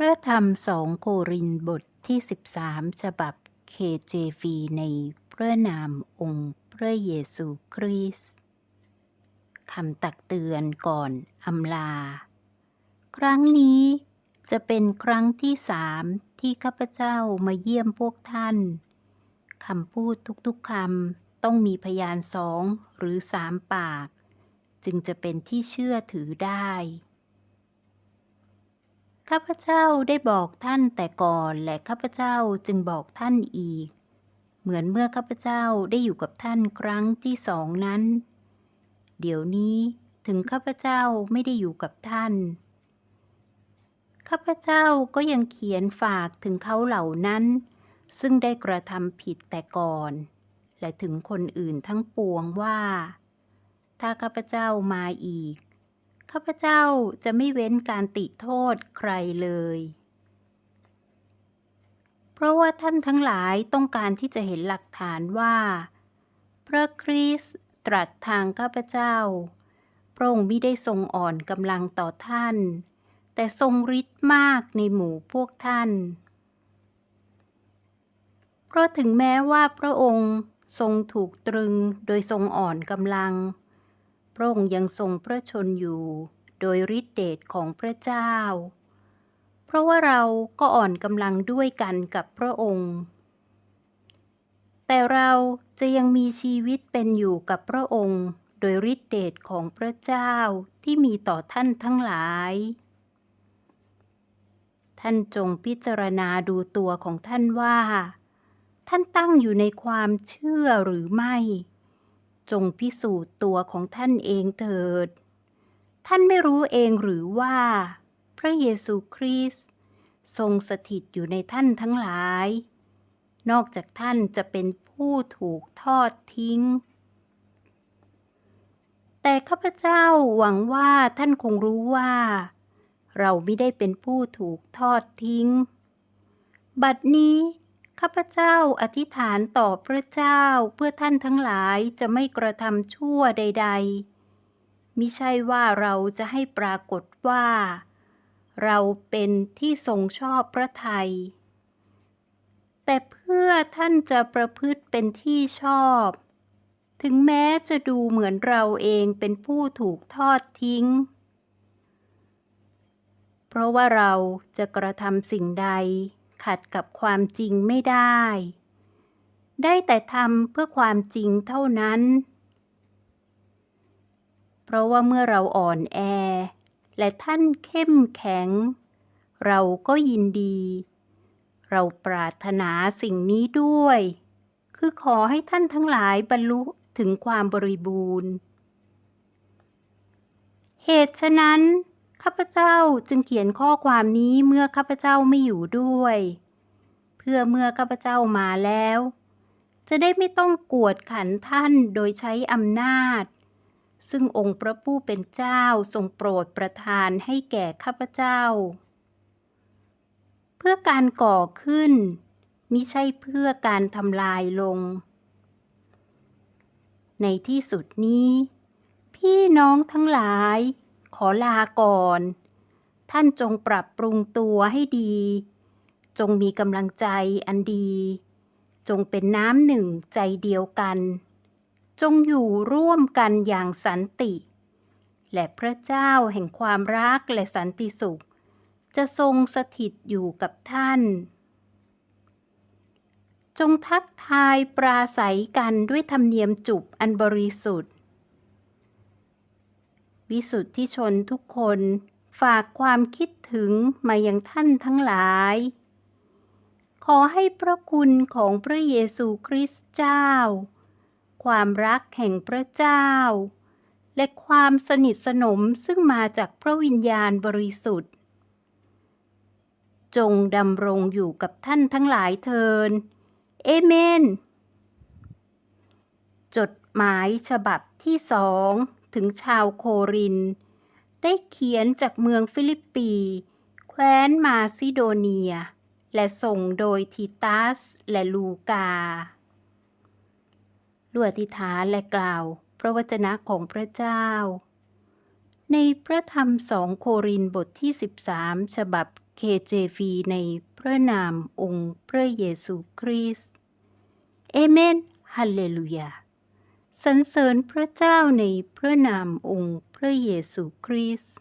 พระธรรมสองโครินบทที่ 13 ฉบับ KJV ในพระนามองค์พระเยซูคริสต์คำตักเตือนก่อนอำลา ครั้งนี้จะเป็นครั้งที่สามที่ข้าพเจ้ามาเยี่ยมพวกท่านคำพูดทุกๆคำต้องมีพยานสองหรือสามปาก จึงจะเป็นที่เชื่อถือได้ ข้าพเจ้าได้บอกท่านแต่ก่อนและข้าพเจ้าจึงบอกท่านอีก เหมือนเมื่อข้าพเจ้าได้อยู่กับท่านครั้งที่สองนั้น เดี๋ยวนี้ถึงข้าพเจ้าไม่ได้อยู่กับท่าน ข้าพเจ้าก็ยังเขียนฝากถึงเขาเหล่านั้น ซึ่งได้กระทำผิดแต่ก่อน และถึงคนอื่นทั้งปวงว่า ถ้าข้าพเจ้ามาอีก ข้าพเจ้าจะไม่เว้นการติโทษใครเลย เพราะว่าท่านทั้งหลายต้องการที่จะเห็นหลักฐานว่า พระคริสต์ตรัสทางข้าพเจ้า พระองค์ไม่ได้ทรงอ่อนกำลังต่อท่าน แต่ทรงฤทธิ์มากในหมู่พวกท่าน เพราะถึงแม้ว่าพระองค์ทรงถูกตรึงโดยทรงอ่อนกำลัง พระองค์ยังทรงพระชนอยู่ โดยฤทธิเดชของพระเจ้า เพราะว่าเราก็อ่อนกำลังด้วยกันกับพระองค์ แต่เราจะยังมีชีวิตเป็นอยู่กับพระองค์ โดยฤทธิเดชของพระเจ้าที่มีต่อท่านทั้งหลาย ท่านจงพิจารณาดูตัวของท่านว่า ท่านตั้งอยู่ในความเชื่อหรือไม่ จงพิสูจน์ตัวของท่านเองเถิด ท่านไม่รู้เองหรือว่า พระเยซูคริสต์ทรงสถิตอยู่ในท่านทั้งหลาย นอกจากท่านจะเป็นผู้ถูกทอดทิ้ง แต่ข้าพเจ้าหวังว่าท่านคงรู้ว่า เราไม่ได้เป็นผู้ถูกทอดทิ้ง บัดนี้ ข้าพเจ้าอธิษฐานต่อพระเจ้าเพื่อท่านทั้งหลายจะไม่กระทำชั่วใด ๆ มิใช่ว่าเราจะให้ปรากฏว่า เราเป็นที่ทรงชอบพระทัยแต่เพื่อท่านจะประพฤติเป็นที่ชอบ ถึงแม้จะดูเหมือนเราเองเป็นผู้ถูกทอดทิ้ง เพราะว่าเราจะกระทำสิ่งใด ขัดกับความจริงไม่ได้ ได้แต่ทำเพื่อความจริงเท่านั้น เพราะว่าเมื่อเราอ่อนแอ และท่านเข้มแข็ง เราก็ยินดี เราปรารถนาสิ่งนี้ด้วย คือขอให้ท่านทั้งหลายบรรลุถึงความบริบูรณ์ เหตุฉะนั้น ข้าพเจ้าจึงเขียนข้อความนี้เมื่อข้าพเจ้าไม่อยู่ด้วย เพื่อเมื่อข้าพเจ้ามาแล้ว จะได้ไม่ต้องกวดขันท่านโดยใช้อำนาจ ซึ่งองค์พระผู้เป็นเจ้าทรงโปรดประทานให้แก่ข้าพเจ้า เพื่อการก่อขึ้นมิใช่เพื่อการทำลายลง ในที่สุดนี้ พี่น้องทั้งหลาย ขอลาก่อน ท่านจงปรับปรุงตัวให้ดี จงมีกำลังใจอันดี จงเป็นน้ำหนึ่งใจเดียวกัน จงอยู่ร่วมกันอย่างสันติ และพระเจ้าแห่งความรักและสันติสุข จะทรงสถิตอยู่กับท่าน จงทักทายปราศัยกันด้วยธรรมเนียมจุบอันบริสุทธิ์ วิสุทธิชนทุกคนฝากความคิดถึงมายังท่านทั้งหลาย ขอให้พระคุณของพระเยซูคริสต์เจ้า ความรักแห่งพระเจ้า และความสนิทสนมซึ่งมาจากพระวิญญาณบริสุทธิ์ จงดำรงอยู่กับท่านทั้งหลายเทิน เอเมน จดหมายฉบับที่สอง ถึงชาวโคริน ได้เขียนจากเมืองฟิลิปปี แคว้นมาซิโดเนีย และส่งโดยทิตัสและลูกาลวอธิฐานและกล่าวพระวจนะของพระเจ้า ในพระธรรมสองโครินบทที่ 13 ฉบับ KJV ในพระนามองค์พระเยซูคริสต์เอเมน ฮาเลลูยา สรรเสริญพระเจ้าในพระนามองค์พระเยซูคริสต์